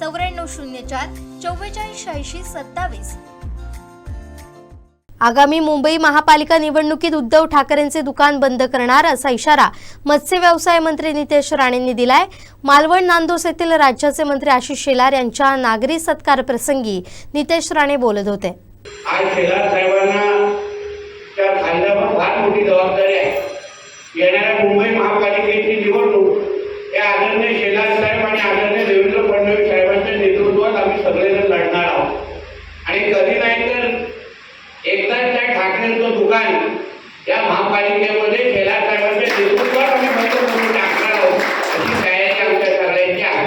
चौऱ्याण्णव शून्य चार चव्वेचाळीस शहाऐंशी सत्तावीस. आगामी मुंबई महापालिका निवडणुकीत उद्धव ठाकरेंचे दुकान बंद करणार असा इशारा मत्स्य व्यवसाय मंत्री नितेश राणेंनी दिलाय. मालवण नांदोस येथील राज्याचे मंत्री आशिष शेलार यांच्या नागरी सत्कार प्रसंगी नितेश राणे बोलत होते. आज शेलार साहेबांना त्या खांद्यावर फार मोठी जबाबदारी आहे. येणाऱ्या मुंबई महापालिकेची निवडणूक या आदरणीय शेलार साहेब आणि आदरणीय देवेंद्र फडणवीस नेतृत्वात आम्ही सगळेजण लढणार आहोत. आणि कधी नाही तर एकदा त्या ठाकरेंचं दुकान या महापालिकेमध्ये शेलार साहेबांचे नेतृत्वात आम्ही बंद करून टाकणार आहोत. अशी तयारी आमच्या सगळ्यांची आहे.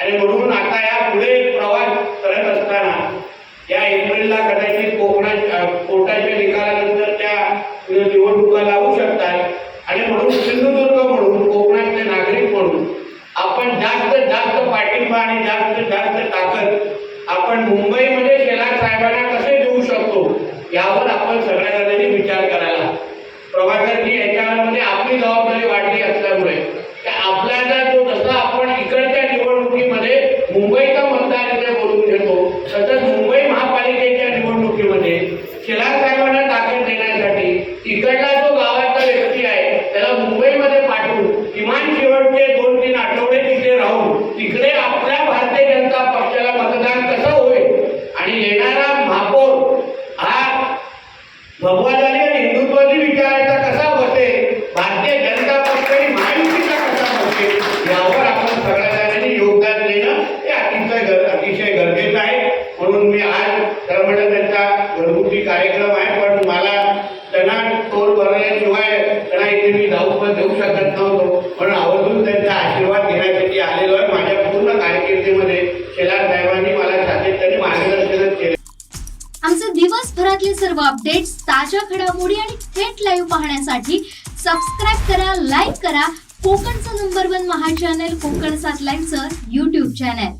आणि म्हणून आता या पुढे प्रवास करत असताना या एप्रिलला कदाचित कोकणात कोर्टाच्या निकालानंतर त्या निवडणुका लावू शकतात. आणि म्हणून सिंधुदुर्ग म्हणून कोकणातले नागरिक म्हणून आपण जास्त जास्त पाठिंबा आणि जास्त जास्त आपण मुंबईमध्ये शेलार साहेबांना कसे देऊ शकतो यावर आपण सगळ्या जणांनी विचार करायला. प्रभाकरजी याच्यामध्ये आपली जबाबदारी वाढली असल्यामुळे. आपल्याला जो जसं मोठी कार्यक्रम आहे पण मला त्यांना टोल भरण्याशिवाय त्यांना इथे मी जाऊ पण देऊ शकत नव्हतो. म्हणून आवर्जून त्यांचा आशीर्वाद घेण्यासाठी आलेलो आहे. माझ्या पूर्ण कारकिर्दीमध्ये शेलार साहेबांनी मला सातत्याने मार्गदर्शनच केले. आमचे दिवसभरातले सर्व अपडेट्स ताज्या घडामोडी आणि थेट लाईव्ह पाहण्यासाठी सबस्क्राईब करा लाईक करा. कोकणचं number one Maha channel Konkan सात लाईव्हचं युट्यूब चॅनल